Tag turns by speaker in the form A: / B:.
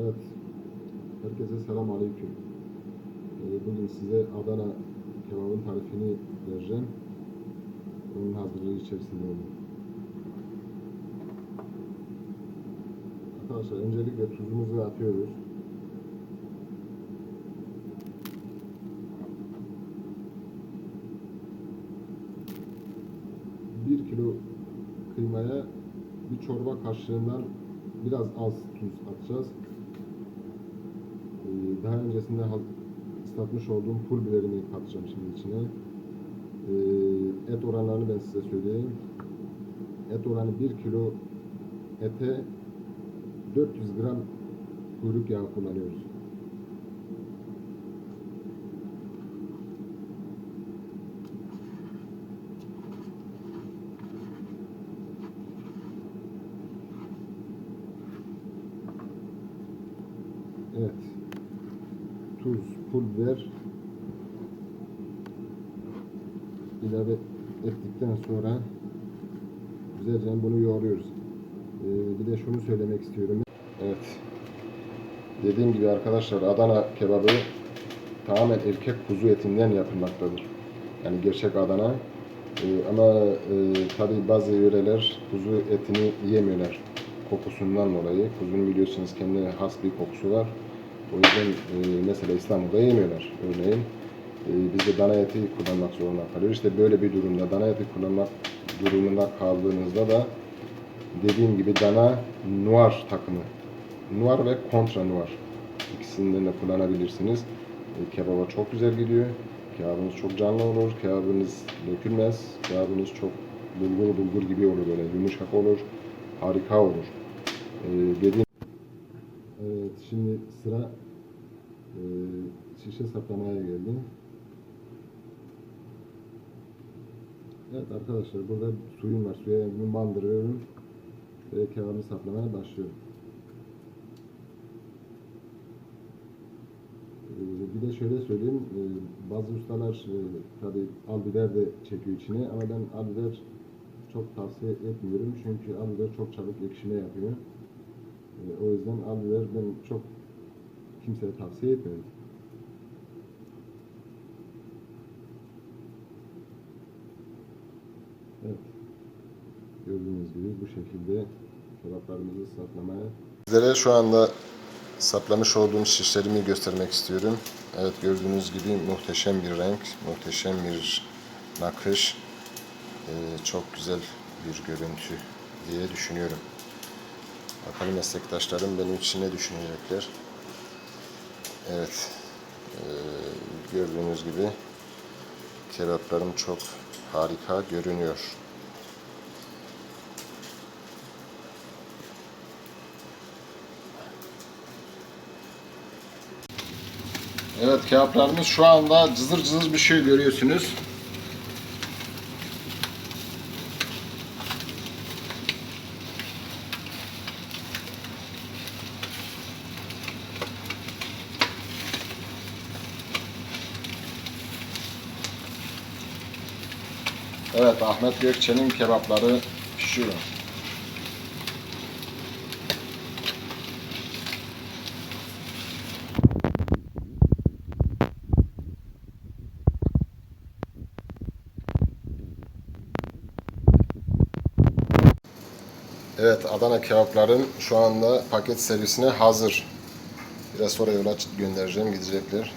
A: Evet. Herkese selam aleyküm. Ee, Bugün size Adana kebabın tarifini vereceğim. Onun hazırlığı içerisinde olun. Arkadaşlar öncelikle tuzumuzu atıyoruz. Bir kilo kıymaya bir çorba kaşığından biraz az tuz atacağız. Daha öncesinde ıslatmış olduğum pul biberimi katacağım şimdi içine. Ee, Et oranlarını ben size söyleyeyim. Et oranı 1 kilo ete 400 gram kuyruk yağı kullanıyoruz. Evet. Tuz, pul biber ilave ettikten sonra güzelce bunu yoğuruyoruz. Ee, bir de şunu söylemek istiyorum. Evet. Dediğim gibi arkadaşlar Adana kebabı tamamen erkek kuzu etinden yapılmaktadır. Yani gerçek Adana. Ee, ama e, tabi bazı yöreler kuzu etini yiyemiyorlar kokusundan dolayı. Kuzunun biliyorsunuz kendine has bir kokusu var. O yüzden e, mesela İstanbul'da yemiyorlar örneğin. E, biz de dana eti kullanmak zorunda kalıyoruz. İşte böyle bir durumda dana eti kullanmak durumunda kaldığınızda da dediğim gibi dana noir takımı. Noir ve kontra noir. İkisinden de kullanabilirsiniz. E, kebaba çok güzel gidiyor. Kebabınız çok canlı olur. Kebabınız dökülmez. Kebabınız çok bulgur bulgur gibi olur böyle. Yumuşak olur. Harika olur. E, dediğim Evet, şimdi sıra e, şişe saplamaya geldi. Evet arkadaşlar burada suyum var. Suya bunu bandırıyorum ve kebabı saplamaya başlıyorum. E, bir de şöyle söyleyeyim, e, bazı ustalar e, tabi al biber de çekiyor içine ama ben al biber çok tavsiye etmiyorum çünkü al biber çok çabuk ekşime yapıyor. E, o yüzden biber ben çok kimseye tavsiye etmiyorum. Evet. Gördüğünüz gibi bu şekilde kebaplarımızı saplamaya. Sizlere şu anda saplamış olduğum şişlerimi göstermek istiyorum. Evet gördüğünüz gibi muhteşem bir renk, muhteşem bir nakış. Çok güzel bir görüntü diye düşünüyorum. Bakalım meslektaşlarım benim için ne düşünecekler. Evet. Ee, gördüğünüz gibi kebaplarım çok harika görünüyor. Evet kebaplarımız şu anda cızır cızır bir şey görüyorsunuz. Evet Ahmet Gökçe'nin kebapları pişiyor. Evet Adana kebapların şu anda paket servisine hazır. Biraz sonra yola göndereceğim gidecekler.